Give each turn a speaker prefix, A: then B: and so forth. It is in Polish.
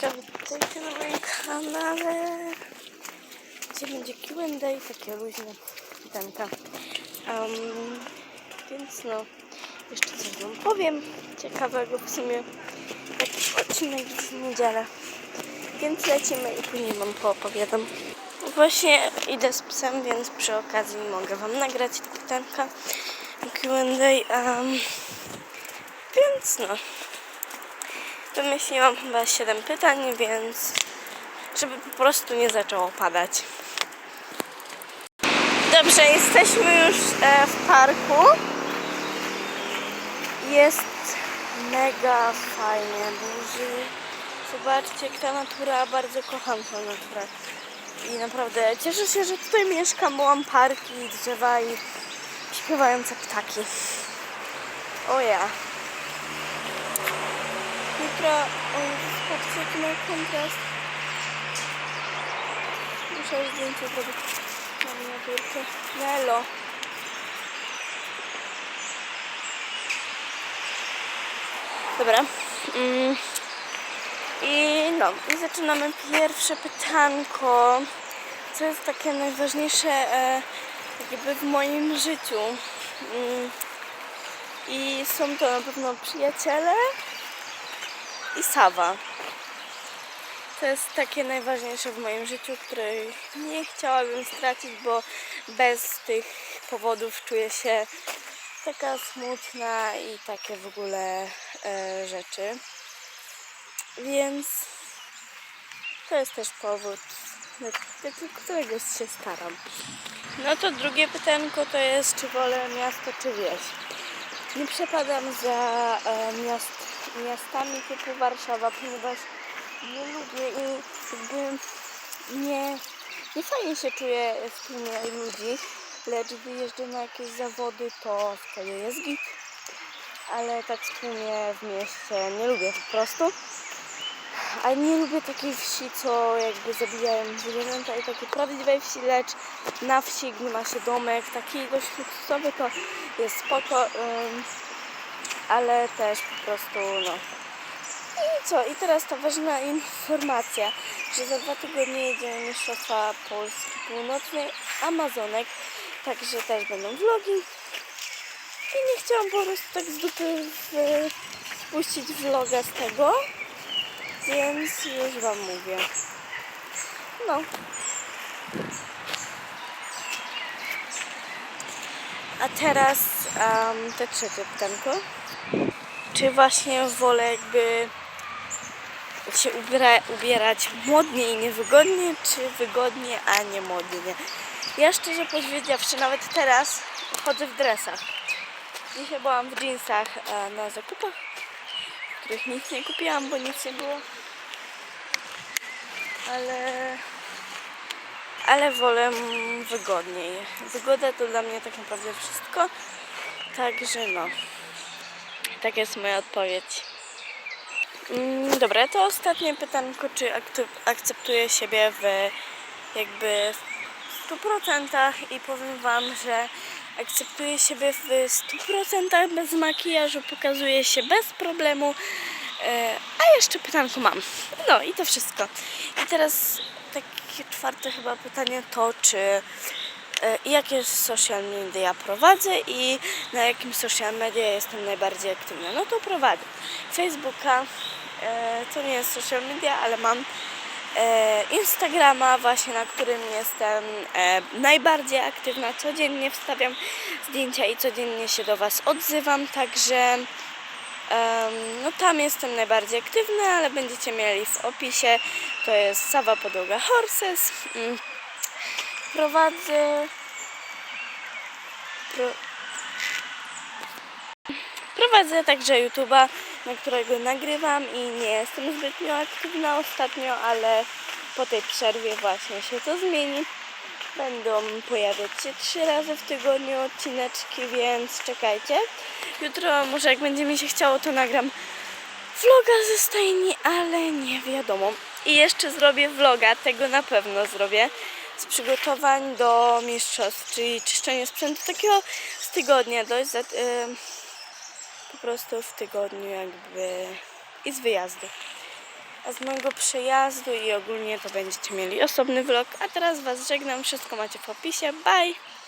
A: hejka, witajcie na moim kanale, gdzie będzie Q&A, takie luźne pytanka. Um, więc no, jeszcze coś wam powiem ciekawego w sumie, jakiś odcinek w niedzielę. Więc lecimy i później wam poopowiadam. Właśnie idę z psem, więc przy okazji mogę wam nagrać te pytanka Q&A. Um, więc no, wymyśliłam chyba 7 pytań, więc żeby po prostu nie zaczęło padać. Dobrze, jesteśmy już e, w parku. Jest mega fajnie, duży. Zobaczcie, jak ta natura, bardzo kocham tą naturę. I naprawdę cieszę się, że tutaj mieszkam, bo mam parki, drzewa i śpiewające ptaki. O ja. Jutro, patrzcie jaki ma kontrast. Muszę zdjęcie zrobić na miniaturkę. Nelo. Dobra. Mm. I no, i zaczynamy pierwsze pytanko. Co jest takie najważniejsze e, jakby w moim życiu? Mm. I są to na pewno przyjaciele i Sawa. To jest takie najważniejsze w moim życiu, której nie chciałabym stracić, bo bez tych powodów czuję się taka smutna i takie w ogóle e, rzeczy. Więc to jest też powód, dla którego się staram. No to drugie pytanko to jest, czy wolę miasto czy wieś. Nie przepadam za e, miast, miastami typu Warszawa, ponieważ nie lubię i jakby nie, nie fajnie się czuję w tłumie ludzi, lecz gdy jeżdżę na jakieś zawody, to wtedy jest git. Ale tak w tłumie w mieście nie lubię po prostu. A nie lubię takiej wsi, co jakby zabijają zwierzęta i takiej prawdziwej wsi, lecz na wsi, gdy ma się domek, taki dość luksusowy, to jest spoko, ym, ale też po prostu, no. I co? I teraz ta ważna informacja, że za dwa tygodnie jedziemy Mistrzostwa Polski Północnej Amazonek, także też będą vlogi. I nie chciałam po prostu tak z dupy spuścić vloga z tego, więc już Wam mówię. No. A teraz um, te trzecie pytanko. Czy właśnie wolę jakby się ubiera, ubierać modnie i niewygodnie, czy wygodnie, a nie modnie? Ja szczerze powiedziawszy, nawet teraz chodzę w dresach. Dzisiaj byłam w jeansach e, na zakupach, których nic nie kupiłam, bo nic nie było. Ale, ale wolę mm, wygodniej. Wygoda to dla mnie tak naprawdę wszystko. Także no, tak jest moja odpowiedź. Mm, Dobra, to ostatnie pytanko, czy akceptuję siebie w jakby w 100% i powiem Wam, że akceptuję siebie w 100% bez makijażu, pokazuję się bez problemu. E, A jeszcze pytanko mam. No i to wszystko. I teraz czwarte chyba pytanie to, czy e, jakie social media prowadzę i na jakim social media jestem najbardziej aktywna. No to prowadzę Facebooka, e, to nie jest social media, ale mam e, Instagrama właśnie, na którym jestem najbardziej aktywna. Codziennie wstawiam zdjęcia i codziennie się do Was odzywam, także no tam jestem najbardziej aktywna, ale będziecie mieli w opisie. To jest Sawa Podłoga Horses. Mm. Prowadzę pro, Prowadzę także YouTube'a, na którego nagrywam i nie jestem zbytnio aktywna ostatnio, ale po tej przerwie właśnie się to zmieni. Będą pojawiać się trzy razy w tygodniu odcineczki, więc czekajcie. Jutro może jak będzie mi się chciało, to nagram vloga ze stajni, ale nie wiadomo. I jeszcze zrobię vloga, tego na pewno zrobię, z przygotowań do mistrzostw, czyli czyszczenie sprzętu takiego z tygodnia dość. Za, em, po prostu w tygodniu jakby i z wyjazdu. Z mojego przejazdu i ogólnie to będziecie mieli osobny vlog. A teraz Was żegnam, wszystko macie w opisie. Bye!